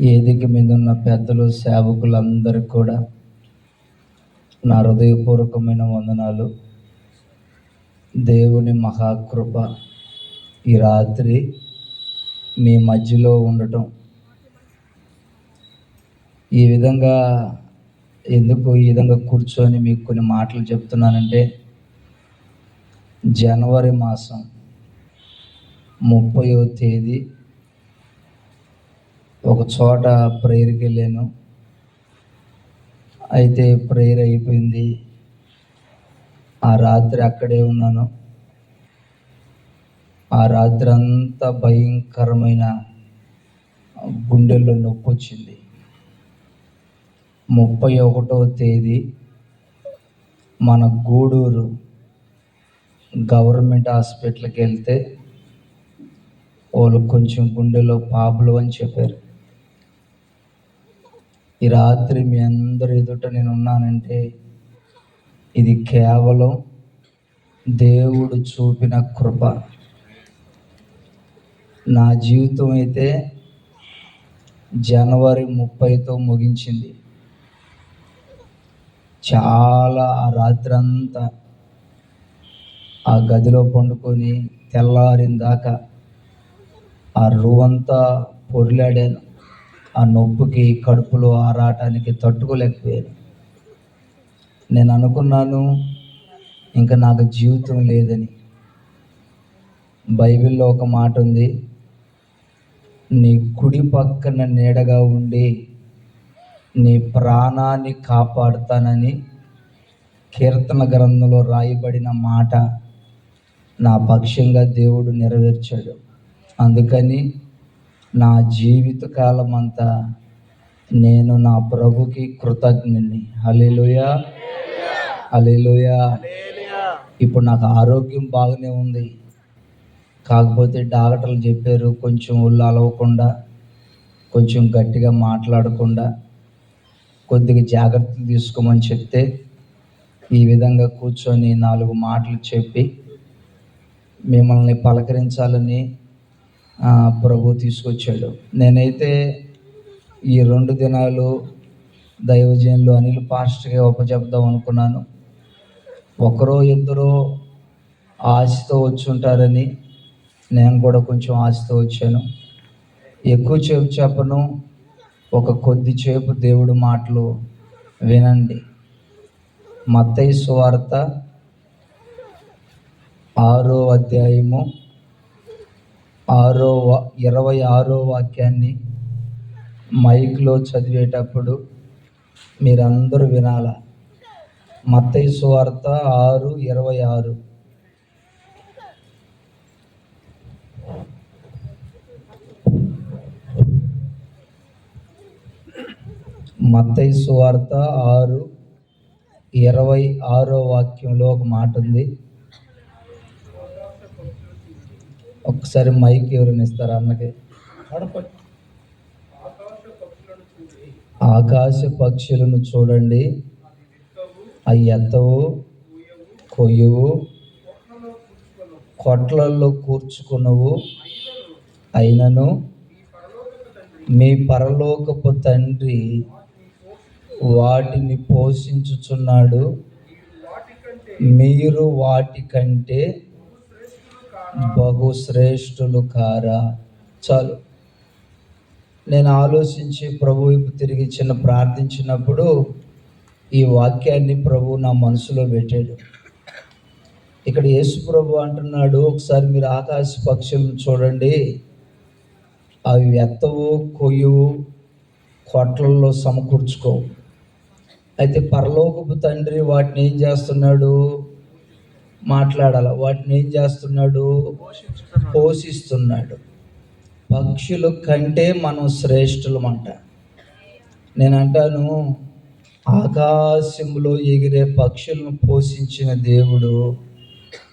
వేదిక మీద ఉన్న పెద్దలు సేవకులందరికీ కూడా నా హృదయపూర్వకమైన వందనాలు. దేవుని మహాకృప ఈ రాత్రి మీ మధ్యలో ఉండటం. ఈ విధంగా ఎందుకు ఈ విధంగా కూర్చొని మీకు కొన్ని మాటలు చెప్తున్నానంటే జనవరి మాసం ముప్పయో తేదీ ఒక చోట ప్రేయర్కి వెళ్ళాను. అయితే ప్రేయర్ అయిపోయింది. ఆ రాత్రి అక్కడే ఉన్నాను. ఆ రాత్రి అంతా భయంకరమైన గుండెల్లో నొప్పి వచ్చింది. ముప్పై ఒకటో తేదీ మన గూడూరు గవర్నమెంట్ హాస్పిటల్కి వెళ్తే వాళ్ళు కొంచెం గుండెలో పాపులు అని చెప్పారు. ఈ రాత్రి మీ అందరి ఎదుట నేను ఉన్నానంటే ఇది కేవలం దేవుడు చూపిన కృప. నా జీవితం అయితే జనవరి ముప్పైతో ముగించింది. చాలా ఆ రాత్రి అంతా ఆ గదిలో పండుకొని తెల్లారిన దాకా ఆ రువంతా పొరిలాడాను. ఆ నొప్పికి కడుపులో ఆరాటానికి తట్టుకోలేకపోయాను. నేను అనుకున్నాను ఇంకా నాకు జీవితం లేదని. బైబిల్లో ఒక మాట ఉంది నీ కుడి పక్కన నీడగా ఉండి నీ ప్రాణాన్ని కాపాడుతానని కీర్తన గ్రంథంలో రాయబడిన మాట నా పక్షంగా దేవుడు నెరవేర్చాడు. అందుకని నా జీవితకాలం అంతా నేను నా ప్రభుకి కృతజ్ఞని హలేలుయ హలేలుయ ఇప్పుడు నాకు ఆరోగ్యం బాగానే ఉంది. కాకపోతే డాక్టర్లు చెప్పారు కొంచెం ఒళ్ళు అలవకుండా కొంచెం గట్టిగా మాట్లాడకుండా కొద్దిగా జాగ్రత్తలు తీసుకోమని చెప్తే ఈ విధంగా కూర్చొని నాలుగు మాటలు చెప్పి మిమ్మల్ని పలకరించాలని ప్రభు తీసుకొచ్చాడు. నేనైతే ఈ రెండు దినాలు దైవజనులు అనిల్ పాస్టర్గా ఒప్పచెప్దాం అనుకున్నాను. ఒకరో ఇద్దరో ఆశతో వచ్చి ఉంటారని నేను కూడా కొంచెం ఆశతో వచ్చాను. ఎక్కువ చేపు చెప్పను. ఒక కొద్ది చేపు దేవుడు మాటలు వినండి. మత్తయి సువార్త ఆరో అధ్యాయము ఆరో వా- ఇరవై ఆరో వాక్యాన్ని మైక్లో చదివేటప్పుడు మీరందరూ వినాల? మత్తయి సువార్త ఆరు ఇరవై ఆరు. మత్తయి సువార్త ఆరు ఇరవై ఆరో వాక్యంలో ఒక మాట ఉంది ఒకసారి మైక్ ఎవరైనా ఇస్తారా అన్నకి? ఆకాశ పక్షులను చూడండి. అవి ఎత్తవు కొయ్యవు కొట్లల్లో కూర్చుకున్నవు. అయినను మీ పరలోకపు తండ్రి వాటిని పోషించుచున్నాడు. మీరు వాటి కంటే బహుశ్రేష్ఠులు కారా? చాలు. నేను ఆలోచించి ప్రభు వైపు తిరిగి చిన్న ప్రార్థించినప్పుడు ఈ వాక్యాన్ని ప్రభు నా మనసులో పెట్టాడు. ఇక్కడ యేసు ప్రభు అంటున్నాడు ఒకసారి మీరు ఆకాశ పక్షులను చూడండి. అవి ఎత్తవు కొయ్యవు కొట్లల్లో సమకూర్చుకోవు. అయితే పరలోకపు తండ్రి వాటిని ఏం చేస్తున్నాడు? మాట్లాడాల. వాటిని ఏం చేస్తున్నాడు? పోషిస్తున్నాడు. పక్షుల కంటే మనం శ్రేష్ఠులమంట. నేను అంటాను ఆకాశంలో ఎగిరే పక్షులను పోషించిన దేవుడు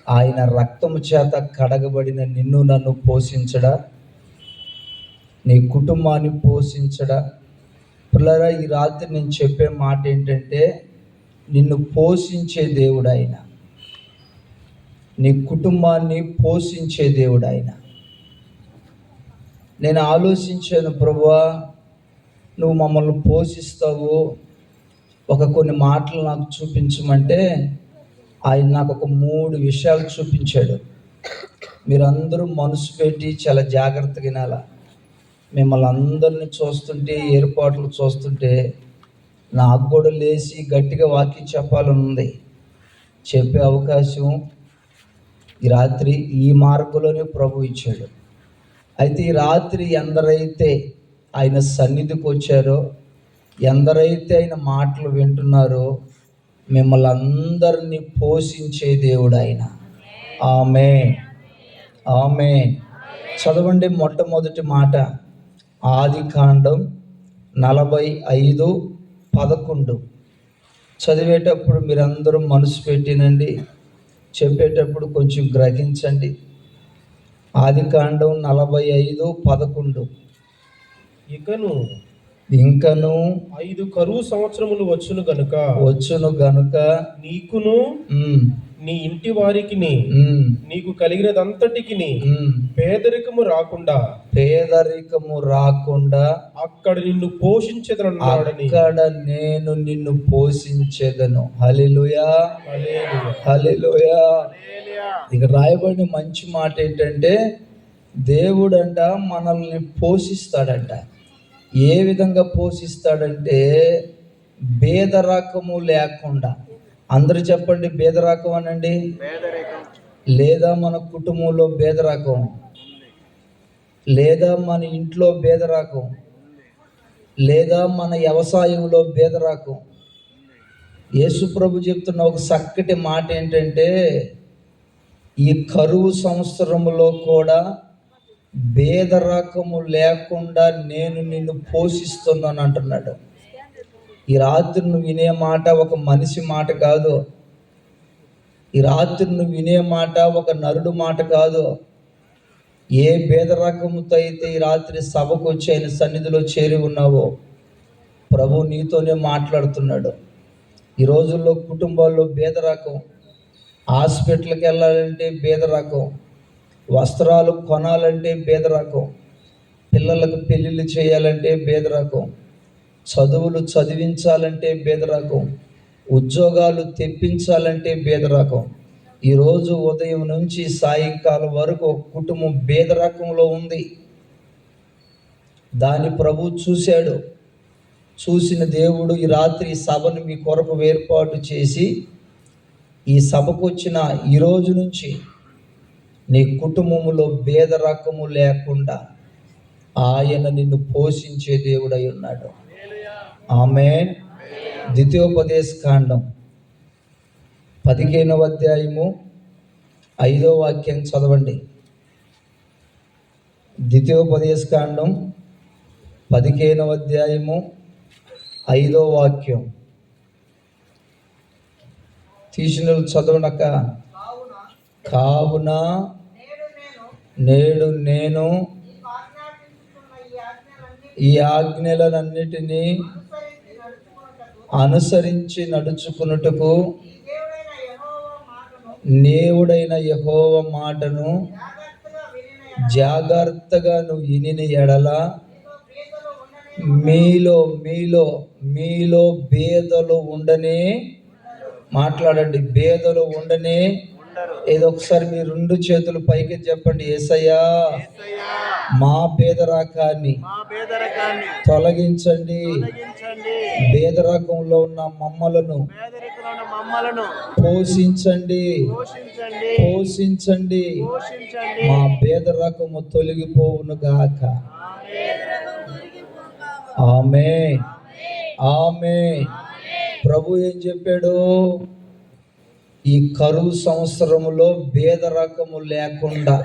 ఆయన రక్తము చేత కడగబడిన నిన్ను నన్ను పోషించడా? నీ కుటుంబాన్ని పోషించడా? పిల్లరా ఈ రాత్రి నేను చెప్పే మాట ఏంటంటే నిన్ను పోషించే దేవుడు ఆయన. నీ కుటుంబాన్ని పోషించే దేవుడు ఆయన నేను ఆలోచించాను ప్రభువా నువ్వు మమ్మల్ని పోషిస్తావు. ఒక కొన్ని మాటలు నాకు చూపించమంటే ఆయన నాకు ఒక మూడు విషయాలు చూపించాడు. మీరందరూ మనసు పెట్టి చాలా జాగ్రత్తగా వినాల. మిమ్మల్ని అందరిని చూస్తుంటే ఏర్పాట్లు చూస్తుంటే నాకు కూడా లేచి గట్టిగా వాక్యం చెప్పాలని ఉంది. చెప్పే అవకాశం ఈ రాత్రి ఈ మార్గంలోనే ప్రభు ఇచ్చాడు. అయితే ఈ రాత్రి ఎందరైతే ఆయన సన్నిధికి వచ్చారో ఎందరైతే ఆయన మాటలు వింటున్నారో మిమ్మల్ని అందరినీ పోషించే దేవుడు ఆయన. ఆమె ఆమె చదవండి మొట్టమొదటి మాట. ఆది కాండం నలభై ఐదు పదకొండు. చదివేటప్పుడు మీరందరూ మనసు పెట్టినండి. చెప్పేటప్పుడు కొంచెం గ్రహించండి. ఆది కాండం నలభై ఐదు పదకొండు. ఇకను ఇంకను ఐదు కరువు సంవత్సరములు వచ్చును గనుక వచ్చును గనుక నీకును నీ ఇంటి వారికి నీకు కలిగినదంతటికి పేదరికము రాకుండా పేదరికము రాకుండా అక్కడ నిన్ను పోషించదన్నాడని అక్కడ నేను నిన్ను పోషించేదను. హలిలుయా. హలిలుయా ఇక రాయబడిన మంచి మాట ఏంటంటే దేవుడంట మనల్ని పోషిస్తాడంట. ఏ విధంగా పోషిస్తాడంటే భేదరకము లేకుండా. అందరూ చెప్పండి భేదరకం అనండి. లేదా మన కుటుంబంలో భేదరకం లేదా మన ఇంట్లో భేదరకం లేదా మన వ్యవసాయంలో భేదరకం యేసుప్రభు చెప్తున్న ఒక చక్కటి మాట ఏంటంటే ఈ కరువు సంవత్సరములో కూడా భేదరకము లేకుండా నేను నిన్ను పోషిస్తున్నాను అంటున్నాడు. ఈ రాత్రి నువ్వు వినే మాట ఒక మనిషి మాట కాదు. ఈ రాత్రి నువ్వు వినే మాట ఒక నరుడు మాట కాదు. ఏ భేదరకముతో అయితే ఈ రాత్రి సభకు వచ్చి ఆయన సన్నిధిలో చేరి ఉన్నావో ప్రభు నీతోనే మాట్లాడుతున్నాడు. ఈ రోజుల్లో కుటుంబాల్లో భేదరకం హాస్పిటల్కి వెళ్ళాలంటే భేదరకం వస్త్రాలు కొనాలంటే భేదరకం పిల్లలకు పెళ్ళిళ్ళు చేయాలంటే భేదరకం చదువులు చదివించాలంటే బేదరకం ఉద్యోగాలు తెప్పించాలంటే బేదరకం. ఈరోజు ఉదయం నుంచి సాయంకాలం వరకు కుటుంబం బేదరకంలో ఉంది. దాన్ని ప్రభు చూశాడు. చూసిన దేవుడు ఈ రాత్రి సభను మీ కొరకు ఏర్పాటు చేసి ఈ సభకు వచ్చిన ఈ రోజు నుంచి నీ కుటుంబములో భేదరకము లేకుండా ఆయన నిన్ను పోషించే దేవుడై ఉన్నాడు. ఆమె ద్వితీయోపదేశ కాండం పదిహేనవ అధ్యాయము ఐదో వాక్యం చదవండి. ద్వితీయోపదేశ కాండం పదిహేనవ అధ్యాయము ఐదో వాక్యం. తీసిన చదవనక కావున నేడు నేను ఈ ఆజ్ఞలన్నిటినీ అనుసరించి నడుచుకున్నట్టుకు నేవుడైన యహోవ మాటను జాగ్రత్తగా నువ్వు వినిన ఎడల. మీలో మీలో మీలో భేదలు ఉండనే మాట్లాడండి. భేదలు ఉండనే ఏదో ఒకసారి మీ రెండు చేతులు పైకి చెప్పండి. ఏసయ్యా మా పేదరికాన్ని తొలగించండి. పేదరికంలో ఉన్న మమ్మలను పోషించండి. పోషించండి. మా భేదరకము తొలగిపోవును గాక. ఆమె ఆమె ప్రభు ఏం చెప్పాడు? ఈ కరువు సంవత్సరములో భేదరకము లేకుండా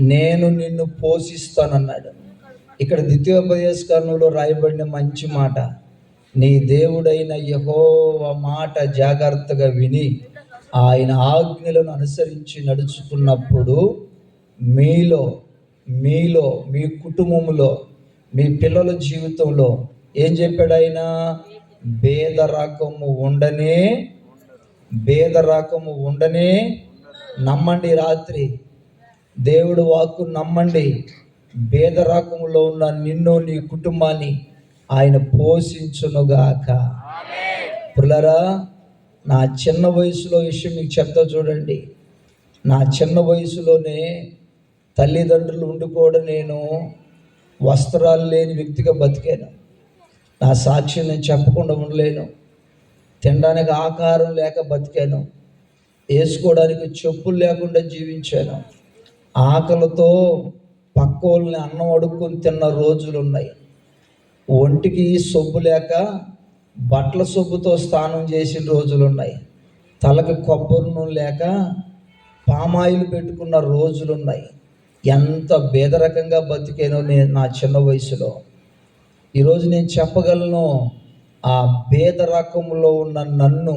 నేను నిన్ను పోషిస్తానన్నాడు. ఇక్కడ ద్వితీయోపదేశకరణంలో రాయబడిన మంచి మాట. నీ దేవుడైన యహోవ మాట జాగ్రత్తగా విని ఆయన ఆజ్ఞలను అనుసరించి నడుచుకున్నప్పుడు మీలో మీలో మీ కుటుంబంలో మీ పిల్లల జీవితంలో ఏం చెప్పాడు ఆయన? భేదరకము ఉండనే భేదరకము ఉండనే నమ్మండి రాత్రి. దేవుడు వాక్కు నమ్మండి. భేదరకములో ఉన్న నిన్ను నీ కుటుంబాన్ని ఆయన పోషించునుగాక. పుల్లరా నా చిన్న వయసులో విషయం మీకు చెప్తా చూడండి. నా చిన్న వయసులోనే తల్లిదండ్రులు ఉండి కూడా నేను వస్త్రాలు లేని వ్యక్తిగా బతికాను. నా సాక్ష్యం నేను చెప్పకుండా ఉండలేను. తినడానికి ఆకారం లేక బతికాను. వేసుకోవడానికి చెప్పులు లేకుండా జీవించాను. ఆకలితో పక్క వాళ్ళని అన్నం అడుక్కొని తిన్న రోజులు ఉన్నాయి ఒంటికి సొబ్బు లేక బట్టల సొబ్బుతో స్నానం చేసిన రోజులు ఉన్నాయి తలకి కొబ్బరి నూనె లేక పామాయిల్ పెట్టుకున్న రోజులు ఉన్నాయి ఎంత బేదరకంగా బతికాను నేను నా చిన్న వయసులో. ఈరోజు నేను చెప్పగలను ఆ భేద రకంలో ఉన్న నన్ను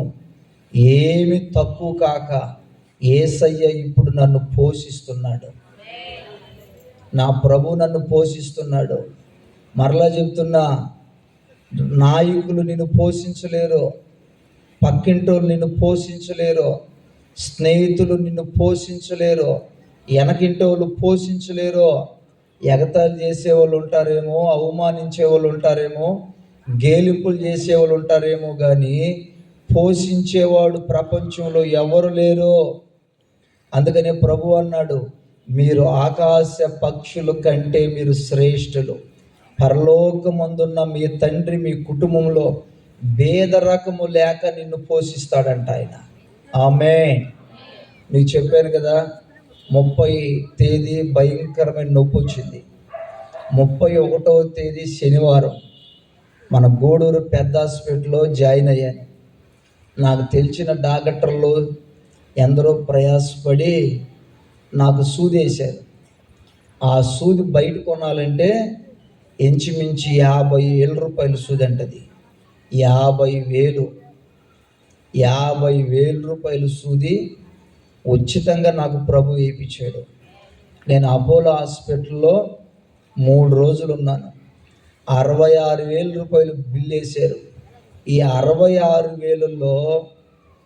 ఏమి తక్కువ కాక ఏసయ్య ఇప్పుడు నన్ను పోషిస్తున్నాడు. నా ప్రభు నన్ను పోషిస్తున్నాడు. మరలా చెప్తున్నా నాయకులు నిన్ను పోషించలేరు పక్కింటోళ్ళు నిన్ను పోషించలేరు స్నేహితులు నిన్ను పోషించలేరు వెనకింటోళ్ళు పోషించలేరు ఎగతాలు చేసేవాళ్ళు ఉంటారేమో అవమానించే వాళ్ళు ఉంటారేమో గేలింపులు చేసేవాళ్ళు ఉంటారేమో కానీ పోషించేవాడు ప్రపంచంలో ఎవరు లేరు. అందుకనే ప్రభు అన్నాడు మీరు ఆకాశ పక్షుల కంటే మీరు శ్రేష్ఠులు. పరలోకమందున్న మీ తండ్రి మీ కుటుంబంలో భేద రకము లేక నిన్ను పోషిస్తాడంట ఆయన. ఆమె నీకు చెప్పాను కదా ముప్పై తేదీ భయంకరమైన నొప్పి వచ్చింది ముప్పై ఒకటవ తేదీ శనివారం. మన గూడూరు పెద్ద హాస్పిటల్లో జాయిన్ అయ్యాను. నాకు తెలిసిన డాక్టర్లు ఎందరో ప్రయాసపడి నాకు సూది వేశారు. ఆ సూది బయట కొనాలంటే ఇంచుమించి యాభై వేల రూపాయలు సూది అంటది. యాభై వేలు. యాభై వేల రూపాయల సూది ఉచితంగా నాకు ప్రభు వేయించాడు. నేను అపోలో హాస్పిటల్లో మూడు రోజులు ఉన్నాను. అరవై ఆరు వేల రూపాయలు బిల్ వేశారు. ఈ అరవై ఆరు వేలలో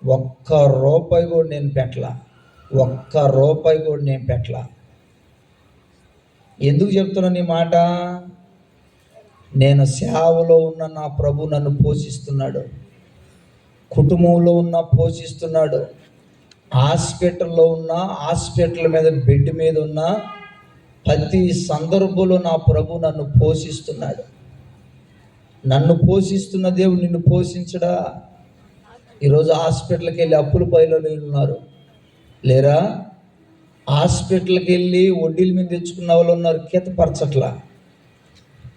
ఒక్క రూపాయి కూడా నేను పెట్టలా. ఒక్క రూపాయి కూడా నేను పెట్టలా. ఎందుకు చెప్తున్నాను ఈ మాట? నేను సేవలో ఉన్న నా ప్రభు నన్ను పోషిస్తున్నాడు. కుటుంబంలో ఉన్న పోషిస్తున్నాడు. హాస్పిటల్లో ఉన్న హాస్పిటల్ మీద బెడ్ మీద ఉన్న ప్రతి సందర్భంలో నా ప్రభు నన్ను పోషిస్తున్నాడు. నన్ను పోషిస్తున్న దేవుడు నిన్ను పోషించడా? ఈరోజు హాస్పిటల్కి వెళ్ళి అప్పుల పైలో ఉన్నారు. లేరా? హాస్పిటల్కి వెళ్ళి వడ్డీల మీద తెచ్చుకున్న వాళ్ళు ఉన్నారు కితపరచట్లా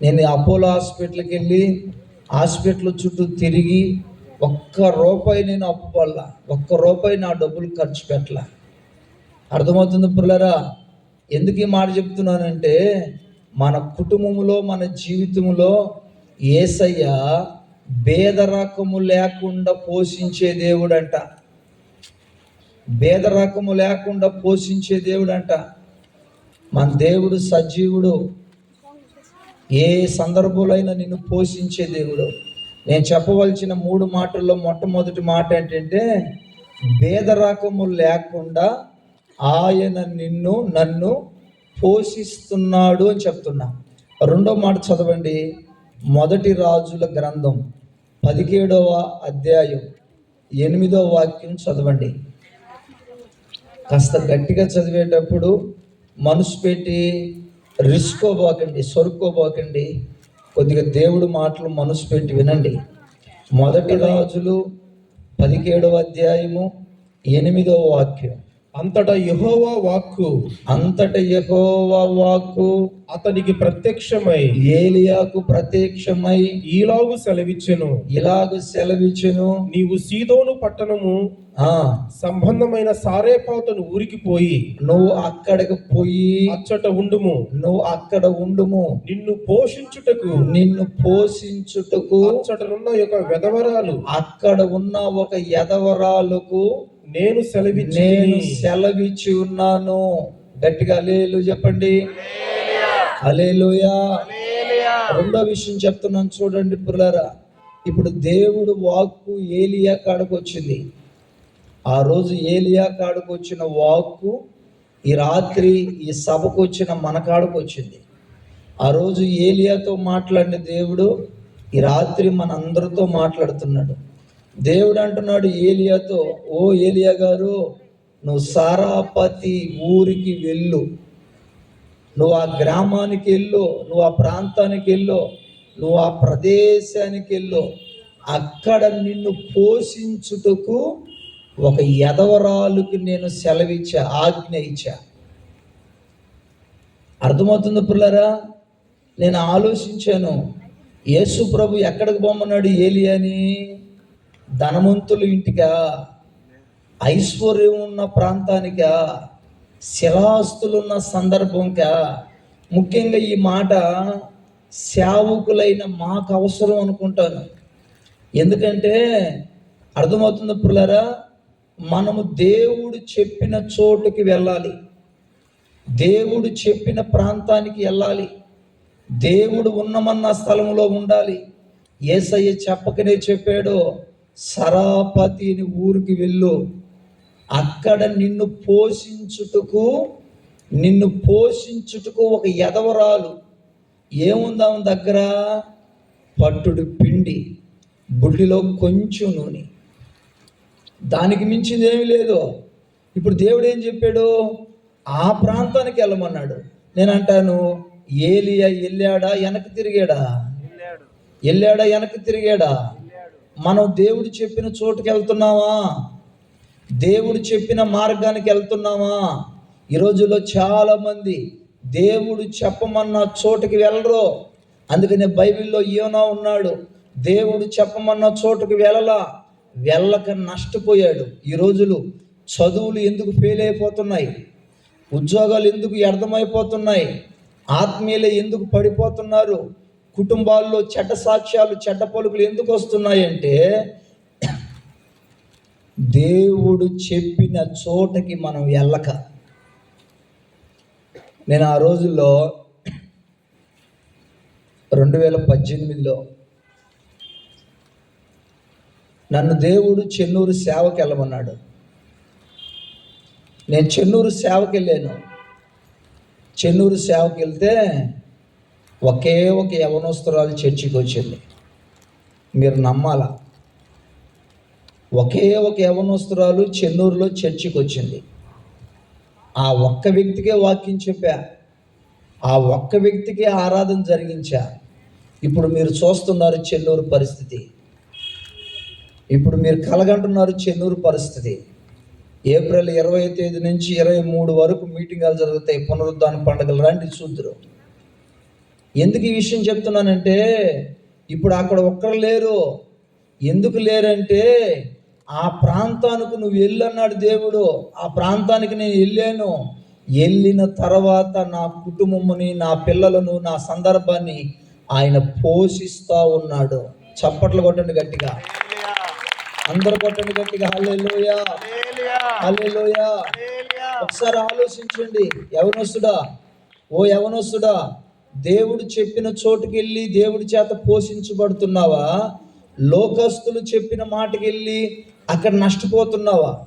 నేను అపోలో హాస్పిటల్కి వెళ్ళి హాస్పిటల్ చుట్టూ తిరిగి ఒక్క రూపాయి నేను అప్పు వల్ల ఒక్క రూపాయి నా డబ్బులు ఖర్చు పెట్టలా. అర్థమవుతుంది పిల్లరా? ఎందుకు ఈ మాట చెప్తున్నానంటే మన కుటుంబంలో మన జీవితంలో ఏసయ్య భేదరకము లేకుండా పోషించే దేవుడంట. భేదరకము లేకుండా పోషించే దేవుడంట. మన దేవుడు సజీవుడు. ఏ సందర్భంలో నిన్ను పోషించే దేవుడు. నేను చెప్పవలసిన మూడు మాటల్లో మొట్టమొదటి మాట ఏంటంటే భేదరకము లేకుండా ఆయన నిన్ను నన్ను పోషిస్తున్నాడు అని చెప్తున్నా. రెండో మాట చదవండి. మొదటి రాజుల గ్రంథం పదిహేడవ అధ్యాయం ఎనిమిదవ వాక్యం చదవండి. కాస్త గట్టిగా చదివేటప్పుడు మనసు పెట్టి రిస్కోబోకండి సొరుక్కోబోకండి. కొద్దిగా దేవుడు మాటలు మనసు పెట్టి వినండి. మొదటి రాజులు పదిహేడవ అధ్యాయము ఎనిమిదవ వాక్యం. అంతటా యెహోవా వాక్కు. అంతట యెహోవా వాక్కు. అతనికి ప్రత్యక్షమై. ఏలియాకు ప్రత్యక్షమై. ఈలాగు సెలవిచ్చెను. ఇలాగ సెలవిచ్చును. నీవు సీదోను పట్టణము సంబంధమైన సారేపాతను ఊరికి పోయి నువ్వు అక్కడికి పోయి అచ్చట ఉండుము. నువ్వు అక్కడ ఉండుము. నిన్ను పోషించుటకు నిన్ను పోషించుటకు అచ్చటనున్న యొక్క వెధవరాలు అక్కడ ఉన్న ఒక ఎదవరాలకు నేను సెలవిచ్చి నేను సెలవిచ్చి ఉన్నాను. గట్టిగా అలేలు చెప్పండి. అలేలుయా రెండో విషయం చెప్తున్నాను చూడండి పిల్లరా. ఇప్పుడు దేవుడు వాక్కు ఏలియా కాడకు వచ్చింది ఆ రోజు ఏలియా కాడుకు వచ్చిన వాక్కు ఈ రాత్రి ఈ సభకు వచ్చిన మన కాడుకు వచ్చింది. ఆ రోజు ఏలియాతో మాట్లాడిన దేవుడు ఈ రాత్రి మన అందరితో మాట్లాడుతున్నాడు. దేవుడు అంటున్నాడు ఏలియాతో ఓ ఏలియా గారు నువ్వు సారాపతి ఊరికి వెళ్ళు. నువ్వు ఆ గ్రామానికి వెళ్ళు నువ్వు ఆ ప్రాంతానికి వెళ్ళు నువ్వు ఆ ప్రదేశానికి వెళ్ళు. అక్కడ నిన్ను పోషించుటకు ఒక ఎదవరాలుకి నేను సెలవిచ్చా ఆజ్ఞ ఇచ్చా. అర్థమవుతుంది పిల్లరా? నేను ఆలోచించాను యేసు ప్రభు ఎక్కడికి ఏలి అని ధనవంతులు ఇంటికా? ఐశ్వర్యం ఉన్న ప్రాంతానికా? శిలాస్తులున్న సందర్భంకా? ముఖ్యంగా ఈ మాట సేవకులైన మాకు అవసరం అనుకుంటాను. ఎందుకంటే అర్థమవుతుంది పిల్లరా? మనము దేవుడు చెప్పిన చోటుకి వెళ్ళాలి. దేవుడు చెప్పిన ప్రాంతానికి వెళ్ళాలి. దేవుడు ఉన్నమన్న స్థలంలో ఉండాలి. ఏసయ్య చెప్పకనే చెప్పాడు సరాపతిని ఊరికి వెళ్ళు. అక్కడ నిన్ను పోషించుటకు నిన్ను పోషించుటకు ఒక ఎదవరాలు ఏముందాం దగ్గర? పట్టుడు పిండి బుడ్డిలో కొంచెం నూనె. దానికి మించింది ఏమీ లేదు. ఇప్పుడు దేవుడు ఏం చెప్పాడు? ఆ ప్రాంతానికి వెళ్ళమన్నాడు. నేను అంటాను ఏలియా వెళ్ళాడా వెనక్కి తిరిగాడా? వెళ్ళాడు. వెనక్కి తిరిగాడా? మనం దేవుడు చెప్పిన చోటుకి వెళ్తున్నావా దేవుడు చెప్పిన మార్గానికి వెళ్తున్నావా ఈ రోజుల్లో చాలా మంది దేవుడు చెప్పమన్న చోటుకి వెళ్ళరు. అందుకనే బైబిల్లో యోనా ఉన్నాడు దేవుడు చెప్పమన్న చోటుకి వెళ్ళలా. వెళ్ళక నష్టపోయాడు. ఈ రోజులు చదువులు ఎందుకు ఫెయిల్ అయిపోతున్నాయి? ఉద్యోగాలు ఎందుకు వ్యర్థమైపోతున్నాయి? ఆత్మీయులు ఎందుకు పడిపోతున్నారు? కుటుంబాల్లో చెడ్డ సాక్ష్యాలు చెడ్డ పలుకులు ఎందుకు వస్తున్నాయంటే దేవుడు చెప్పిన చోటకి మనం వెళ్ళక. నేను ఆ రోజుల్లో రెండు వేల పద్దెనిమిదిలో నన్ను దేవుడు చెన్నూరు సేవకి వెళ్ళమన్నాడు. నేను చెన్నూరు సేవకి వెళ్ళాను. చెన్నూరు సేవకి వెళ్తే ఒకే ఒక యవనోస్తరాలు చర్చికి వచ్చింది. మీరు నమ్మాలా? ఒకే ఒక యవనోస్తరాలు చెన్నూరులో చర్చికి వచ్చింది. ఆ ఒక్క వ్యక్తికే వాక్యం చెప్పా. ఆ ఒక్క వ్యక్తికే ఆరాధన జరిగించా. ఇప్పుడు మీరు చూస్తున్నారు చెన్నూరు పరిస్థితి. ఇప్పుడు మీరు కలగంటున్నారు చెన్నూరు పరిస్థితి. ఏప్రిల్ ఇరవై తేదీ నుంచి ఇరవై మూడు వరకు మీటింగాలు జరుగుతాయి పునరుద్ధాన పండుగలు. రండి చూద్దరు. ఎందుకు ఈ విషయం చెప్తున్నానంటే ఇప్పుడు అక్కడ ఒక్కరు లేరు. ఎందుకు లేరంటే ఆ ప్రాంతానికి నువ్వు వెళ్ళన్నాడు దేవుడు. ఆ ప్రాంతానికి నేను వెళ్ళాను. వెళ్ళిన తర్వాత నా కుటుంబముని నా పిల్లలను నా సందర్భాన్ని ఆయన పోషిస్తూ ఉన్నాడు. చప్పట్లు కొట్టండి గట్టిగా. అందరు కొట్టండి గట్టిగా. హల్లెలూయా. హల్లెలూయా. ఒకసారి ఆలోచించండి. యవనస్తుడా? ఓ యవనస్తుడా దేవుడు చెప్పిన చోటుకి వెళ్ళి దేవుడి చేత పోషించబడుతున్నావా? లోకస్తులు చెప్పిన మాటకి వెళ్ళి అక్కడ నష్టపోతున్నావా?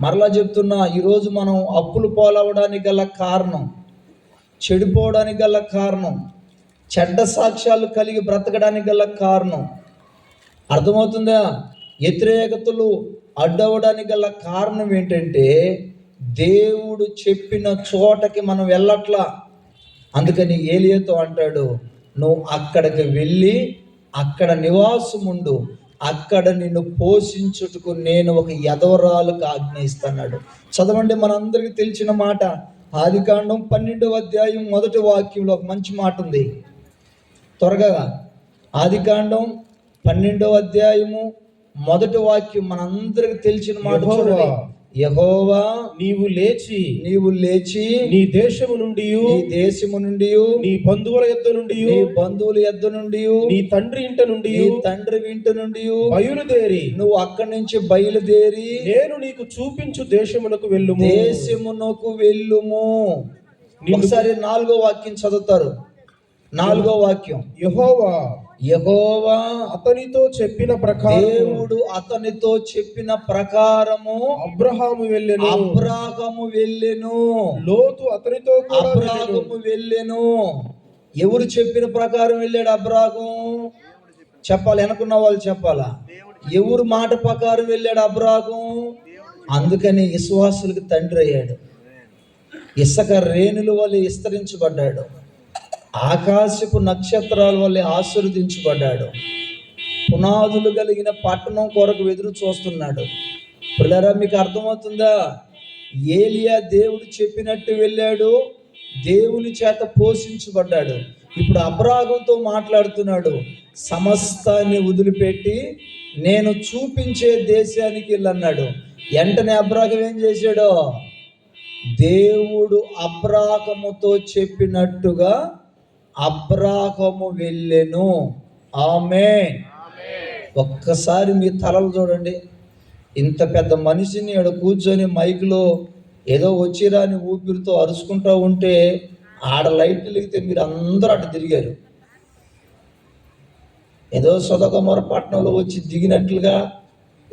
మరలా చెప్తున్నా ఈరోజు మనం అప్పులు పాలవడానికి గల కారణం చెడిపోవడానికి గల కారణం చెడ్డ సాక్ష్యాలు కలిగి బ్రతకడానికి గల కారణం. అర్థమవుతుందా? వ్యతిరేకతలు అడ్డవడానికి గల కారణం ఏంటంటే దేవుడు చెప్పిన చోటకి మనం వెళ్ళట్లా. అందుకని ఏలియతో అంటాడు నువ్వు అక్కడికి వెళ్ళి అక్కడ నివాసం ఉండు అక్కడ నిన్ను పోషించుటకు నేను ఒక యదవరాలకు ఆజ్ఞయిస్తున్నాడు. చదవండి మనందరికీ తెలిసిన మాట. ఆదికాండం పన్నెండవ అధ్యాయం మొదటి వాక్యంలో ఒక మంచి మాట ఉంది. త్వరగా. ఆదికాండం పన్నెండవ అధ్యాయము మొదటి వాక్యం మనందరికి తెలిసిన మాట యెహోవా. చూడండి. యహోవా నీవు లేచి నీవు లేచి నీ దేశము నుండి నీ దేశము నుండి నీ బంధువుల యొద్ద నుండి నీ బంధువుల యొద్ద నుండి నీ తండ్రి ఇంట నుండి నీ తండ్రి ఇంటి నుండి బయలుదేరి. నువ్వు అక్కడి నుంచి బయలుదేరి నేను నీకు చూపించు దేశమునకు వెళ్ళుము. దేశమునకు వెళ్ళుము. ఒకసారి నాలుగో వాక్యం చదువుతారు. నాలుగో వాక్యం. యెహోవా యహోవా అతనితో చెప్పిన ప్రకారం దేవుడు అతనితో చెప్పిన ప్రకారము అబ్రహాము వెళ్ళెను. అబ్రాహము వెళ్ళెను. లోతు అతనితో. అబ్రాహము వెళ్ళెను. ఎవరు చెప్పిన ప్రకారం వెళ్ళాడు అబ్రాహం చెప్పాలి వెనకున్న వాళ్ళు చెప్పాలా? ఎవరు మాట ప్రకారం వెళ్ళాడు అబ్రాహం అందుకని విశ్వాసులకు తండ్రి అయ్యాడు. ఇసుక రేణుల వల్ల విస్తరించబడ్డాడు. ఆకాశపు నక్షత్రాల వల్ల ఆశీర్వదించబడ్డాడు. పునాదులు కలిగిన పట్టణం కొరకు ఎదురు చూస్తున్నాడు. పిల్లరా మీకు అర్థమవుతుందా? ఏలియా దేవుడు చెప్పినట్టు వెళ్ళాడు. దేవుని చేత పోషించబడ్డాడు. ఇప్పుడు అబ్రాగంతో మాట్లాడుతున్నాడు. సమస్తాన్ని వదిలిపెట్టి నేను చూపించే దేశానికి వెళ్ళన్నాడు. వెంటనే అబ్రాగం ఏం చేశాడో? దేవుడు అబ్రాహముతో చెప్పినట్టుగా అబ్రాహము వెళ్ళెను. ఆమె ఒక్కసారి మీ తలలు చూడండి. ఇంత పెద్ద మనిషిని ఇక్కడ కూర్చొని మైక్లో ఏదో వచ్చిరాని ఊపిరితో అరుచుకుంటూ ఉంటే ఆడ లైట్ వెలిగితే మీరు అందరూ అటు తిరిగారు. ఏదో సొదకమర పట్టణంలో వచ్చి దిగినట్లుగా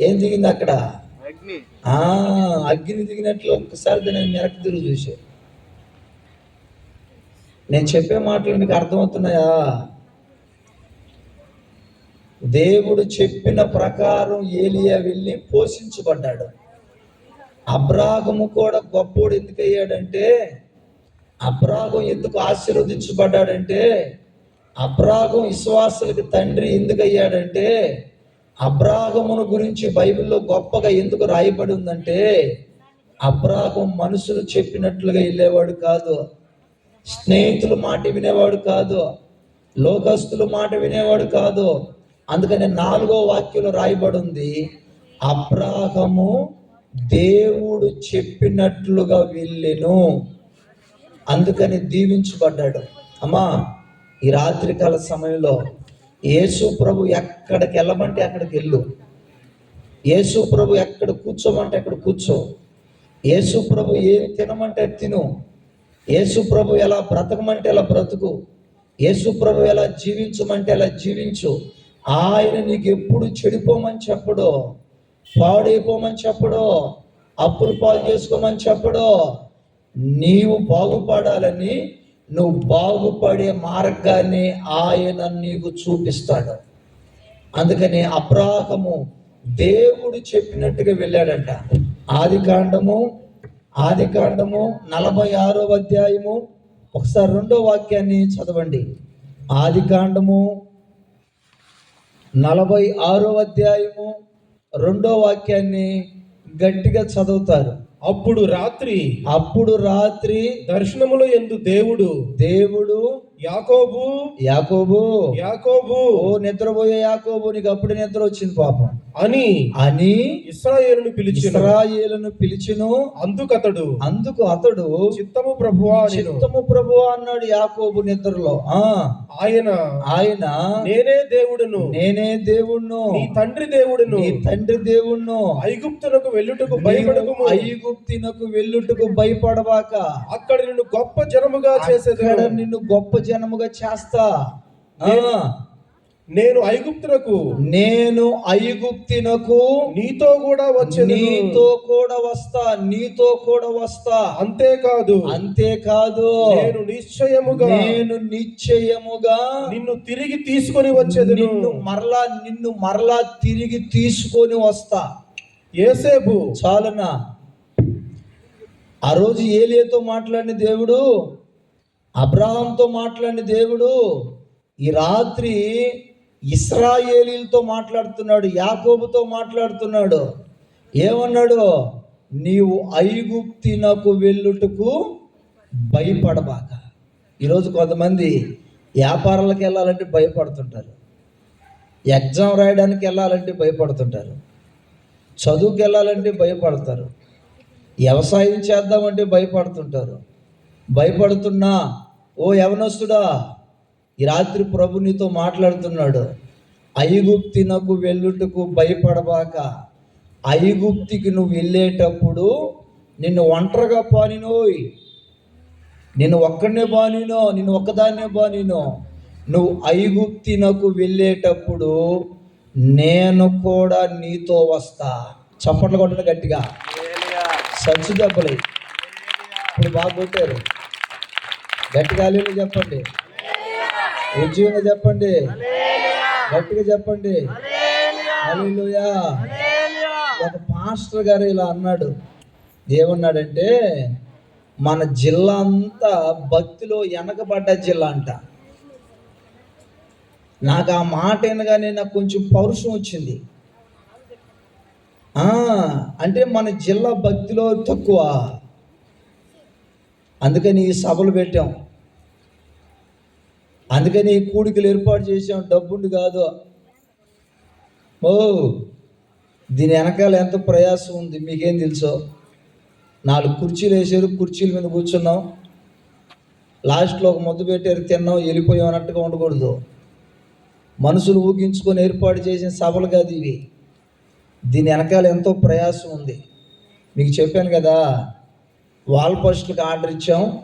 ఏం దిగింది అక్కడ? అగ్ని. దిగినట్లు ఒక్కసారి నేను వెనక్కి తిరిగి చూశాను నేను చెప్పే మాటలు మీకు అర్థమవుతున్నాయా? దేవుడు చెప్పిన ప్రకారం ఏలియా వెళ్ళి పోషించబడ్డాడు. అబ్రాహము కూడా గొప్పోడు ఎందుకు అయ్యాడంటే అబ్రాహం ఎందుకు ఆశీర్వదించబడ్డాడంటే అబ్రాహం విశ్వాసులకి తండ్రి ఎందుకు అయ్యాడంటే అబ్రాహమును గురించి బైబిల్లో గొప్పగా ఎందుకు రాయబడి ఉందంటే అబ్రాహం మనుషులు చెప్పినట్లుగా వెళ్ళేవాడు కాదు. స్నేహితుల మాట వినేవాడు కాదు. లోకస్తుల మాట వినేవాడు కాదు. అందుకని నాలుగో వాక్యంలో రాయబడి ఉంది అబ్రాహము దేవుడు చెప్పినట్లుగా వెళ్ళెను. అందుకని దీవించబడ్డాడు. అమ్మా ఈ రాత్రికాల సమయంలో యేసు ప్రభు ఎక్కడికి వెళ్ళమంటే అక్కడికి వెళ్ళు. యేసు ప్రభు ఎక్కడ కూర్చోమంటే అక్కడ కూర్చో. యేసు ప్రభు ఏమి తినమంటే తిను. యేసు ప్రభు ఎలా బ్రతకమంటే ఎలా బ్రతుకు? యేసు ప్రభు ఎలా జీవించమంటే ఎలా జీవించు? ఆయన నీకు ఎప్పుడు చెడిపోమని చెప్పడో పాడైపోమని చెప్పడో అప్పులు పాలు చేసుకోమని చెప్పడో నీవు బాగుపడాలని నువ్వు బాగుపడే మార్గాన్ని ఆయన నీకు చూపిస్తాడు. అందుకని అబ్రాహము దేవుడు చెప్పినట్టుగా వెళ్ళాడంట. ఆది కాండము ఆది కాండము నలభై ఆరో అధ్యాయము ఒకసారి రెండో వాక్యాన్ని చదవండి. ఆది కాండము నలభై ఆరో అధ్యాయము రెండో వాక్యాన్ని గట్టిగా చదువుతారు. అప్పుడు రాత్రి అప్పుడు రాత్రి దర్శనములో ఎందు దేవుడు దేవుడు యాకోబు యాకోబు యాకోబు. ఓ నిద్రపోయే యాకోబు నీకు అప్పుడే నిద్ర వచ్చింది పాపం. అని అని ఇస్రాయేలును పిలిచిన. ఇస్రాయేలును పిలిచిను. అందుకతడు అందుకు అతడు చిత్తము ప్రభువా చిత్తము ప్రభు అన్నాడు యాకోబు నిద్రలో. ఆ ఆయన ఆయన నేనే దేవుడును. నేనే దేవుణ్ణు. నీ తండ్రి దేవుడును. నీ తండ్రి దేవుణ్ణు. ఐగుప్తునకు వెళ్ళుటకు నీవు భయపడకుము. ఐగుప్తినకు వెళ్ళుటకు భయపడబాక అక్కడ నిన్ను గొప్ప జనముగా చేసేది నిన్ను గొప్ప జనముగా చేస్తా. నేను ఐగుప్తునకు నేను ఐగుప్తినకు నీతో కూడా వచ్చేది నీతో కూడా వస్తా నీతో కూడా వస్తా. అంతేకాదు అంతేకాదు. నేను నిశ్చయముగా నేను నిశ్చయముగా నిన్ను తిరిగి తీసుకొని వచ్చేది నిన్ను మరలా నిన్ను మరలా తిరిగి తీసుకొని వస్తా. ఏసేపు చాలునా? ఆ రోజు ఏలియాతో మాట్లాడిన దేవుడు అబ్రహాంతో మాట్లాడిన దేవుడు ఈ రాత్రి ఇస్రాయేలీలతో మాట్లాడుతున్నాడు యాకోబుతో మాట్లాడుతున్నాడు. ఏమన్నాడు? నీవు ఐగుప్తినకు వెళ్ళుటకు భయపడబాక. ఈరోజు కొంతమంది వ్యాపారాలకు వెళ్ళాలంటే భయపడుతుంటారు. ఎగ్జామ్ రాయడానికి వెళ్ళాలంటే భయపడుతుంటారు. చదువుకి వెళ్ళాలంటే భయపడతారు. వ్యవసాయం చేద్దామంటే భయపడుతుంటారు. భయపడుతున్నా ఓ యవనస్తుడా ఈ రాత్రి ప్రభు నీతో మాట్లాడుతున్నాడు. ఐగుప్తినకు వెళ్ళుటకు భయపడబాక ఐగుప్తికి నువ్వు వెళ్ళేటప్పుడు నిన్ను ఒంటరిగా పానినోయ్ నిన్ను ఒక్కడనే బానినో నిన్ను ఒక్కదాన్నే బానినో. నువ్వు ఐగుప్తినకు వెళ్ళేటప్పుడు నేను కూడా నీతో వస్తా. చప్పట్లు కొట్టడం గట్టిగా. సంచు దెబ్బలు. ఇప్పుడు బాగా కొట్టారు. గట్టిగా అల్లేలు చెప్పండి. ఉజ్జీవన చెప్పండి. గట్టిగా చెప్పండి. హల్లెలూయా. ఒక పాస్టర్ గారు ఇలా అన్నాడు. ఏమన్నాడంటే మన జిల్లా అంతా భక్తిలో వెనకబడ్డ జిల్లా అంట. నాకు ఆ మాట వినగానే నాకు కొంచెం పౌరుషం వచ్చింది. అంటే మన జిల్లా భక్తిలో తక్కువ. అందుకని ఈ సభలు పెట్టాం. అందుకని ఈ కూడికలు ఏర్పాటు చేసాం డబ్బుండి కాదు. ఓ దీని వెనకాల ఎంత ప్రయాసం ఉంది మీకేం తెలుసో? నాలుగు కుర్చీలు వేసారు కుర్చీల మీద కూర్చున్నాం. లాస్ట్లో ఒక ముద్ద పెట్టారు. తిన్నాం. వెళ్ళిపోయాం అన్నట్టుగా ఉండకూడదు. మనుషులు ఊగించుకొని ఏర్పాటు చేసిన సభలు కాదు ఇవి. దీని వెనకాల ఎంతో ప్రయాసం ఉంది. మీకు చెప్పాను కదా వాల్ పోస్టులకు ఆర్డర్ ఇచ్చాం.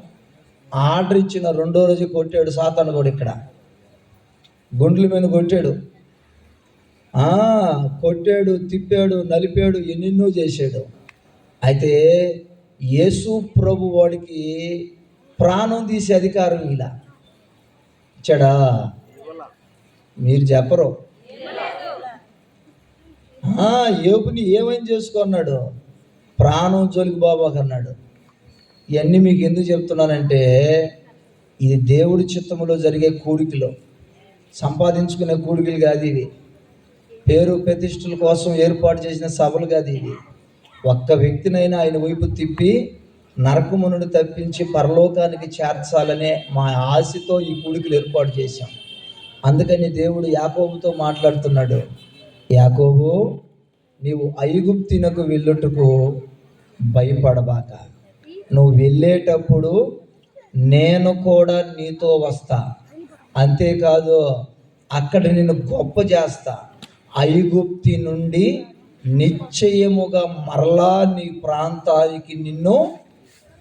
ఆర్డర్ ఇచ్చిన రెండో రోజు కొట్టాడు సాతాను కూడా ఇక్కడ. గుండ్ల మీద కొట్టాడు. కొట్టాడు తిప్పాడు నలిపాడు ఎన్నెన్నో చేశాడు. అయితే యేసు ప్రభు వాడికి ప్రాణం తీసే అధికారం ఇలా. ఇచ్చాడా? మీరు చెప్పరు. ఆ, ఏమని చేసుకున్నాడు ప్రాణం జోలికి బాబాకు అన్నాడు. ఇవన్నీ మీకు ఎందుకు చెప్తున్నానంటే ఇది దేవుడి చిత్తములో జరిగే కూడికలు. సంపాదించుకునే కూడికలు కాదు ఇవి. పేరు ప్రతిష్టల కోసం ఏర్పాటు చేసిన సభలు కాదు ఇవి. ఒక్క వ్యక్తినైనా ఆయన వైపు తిప్పి నరకమునుడు తప్పించి పరలోకానికి చేర్చాలనే మా ఆశతో ఈ కూడికలు ఏర్పాటు చేశాం. అందుకని దేవుడు యాకోబుతో మాట్లాడుతున్నాడు. యాకోబు నీవు ఐగుప్తినకు వెళ్ళుటకు భయపడబాక. నువ్వు వెళ్ళేటప్పుడు నేను కూడా నీతో వస్తా. అంతేకాదు అక్కడ నిన్ను గొప్ప చేస్తా. ఐగుప్తి నుండి నిశ్చయముగా మరలా నీ ప్రాంతానికి నిన్ను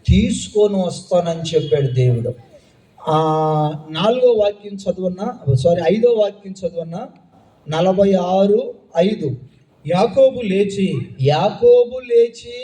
తీసుకొని వస్తానని చెప్పాడు దేవుడు. నాలుగో వాక్యం చదువున్నా సారీ ఐదో వాక్యం చదువున్నా నలభై ఆరు ఐదు. యాకోబు లేచి యాకోబు లేచి